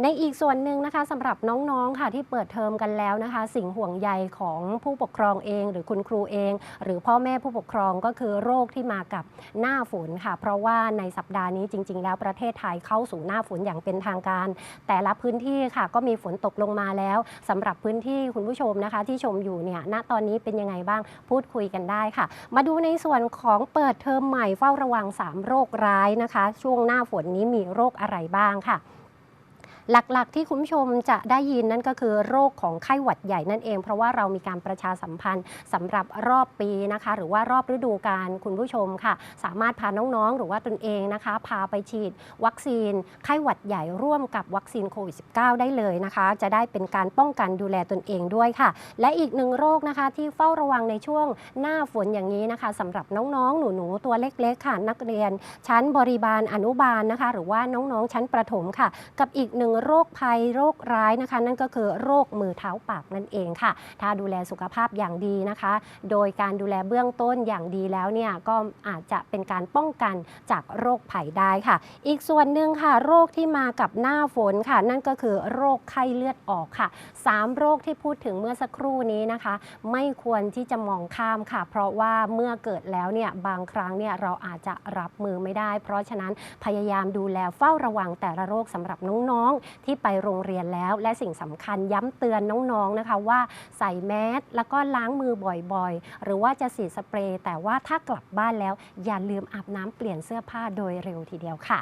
ในอีกส่วนหนึ่งนะคะสำหรับน้องๆค่ะที่เปิดเทอมกันแล้วนะคะ สิ่งห่วงใยของผู้ปกครองเอง หรือคุณครูเอง หรือพ่อแม่ผู้ปกครองก็คือโรคที่มากับหน้าฝนค่ะ เพราะว่าในสัปดาห์นี้จริง ๆ แล้วประเทศไทยเข้าสู่หน้าฝนอย่างเป็นทางการ แต่ละพื้นที่ค่ะก็มีฝนตกลงมาแล้วสำหรับพื้นที่คุณผู้ชมนะคะ ที่ชมอยู่เนี่ยณตอนนี้เป็นยังไงบ้างพูดคุยกันได้ค่ะ มาดูในส่วนของเปิดเทอมใหม่เฝ้าระวัง 3 โรคร้ายนะคะ ช่วงหน้าฝนนี้มีโรคอะไรบ้างค่ะ หลักๆ ที่คุณผู้ชมจะได้ยินนั่นก็คือโรคของไข้หวัดใหญ่นั่นเอง เพราะว่าเรามีการประชาสัมพันธ์สำหรับรอบปีนะคะ หรือว่ารอบฤดูกาลคุณผู้ชมค่ะ สามารถพาน้องๆ หรือว่าตนเองนะคะ พาไปฉีดวัคซีน ไข้หวัดใหญ่ร่วมกับวัคซีนโควิด -19 ได้เลยนะคะ จะได้เป็นการป้องกันดูแลตนเองด้วยค่ะ และอีกหนึ่งโรคนะคะที่เฝ้าระวังในช่วงหน้าฝนอย่างนี้นะคะสำหรับน้องๆ หนูๆ ตัวเล็กๆ ค่ะ นักเรียน ชั้นบริบาลอนุบาลนะคะ หรือว่าน้องๆ ชั้นประถมค่ะ กับอีกหนึ่งโรคภัยโรคร้ายนะคะ นั่นก็คือโรคมือเท้าปากนั่นเองค่ะ ถ้าดูแลสุขภาพอย่างดีนะคะ โดยการดูแลเบื้องต้นอย่างดีแล้วเนี่ยก็อาจจะเป็นการป้องกันจากโรคภัยได้ค่ะ อีกส่วนหนึ่งค่ะ โรคที่มากับหน้าฝนค่ะ นั่นก็คือโรคไข้เลือดออกค่ะสามโรคที่พูดถึงเมื่อสักครู่นี้นะคะ ไม่ควรที่จะมองข้ามค่ะ เพราะว่าเมื่อเกิดแล้วเนี่ยบางครั้งเนี่ยเราอาจจะรับมือไม่ได้ เพราะฉะนั้นพยายามดูแลเฝ้าระวังแต่ละโรคสำหรับน้องที่ไปโรงเรียนแล้ว และสิ่งสำคัญย้ำเตือนน้องๆนะคะว่าใส่แมสแล้วก็ล้างมือบ่อยๆ หรือว่าจะฉีดสเปรย์แต่ว่าถ้ากลับบ้านแล้ว อย่าลืมอาบน้ำเปลี่ยนเสื้อผ้าโดยเร็วทีเดียวค่ะ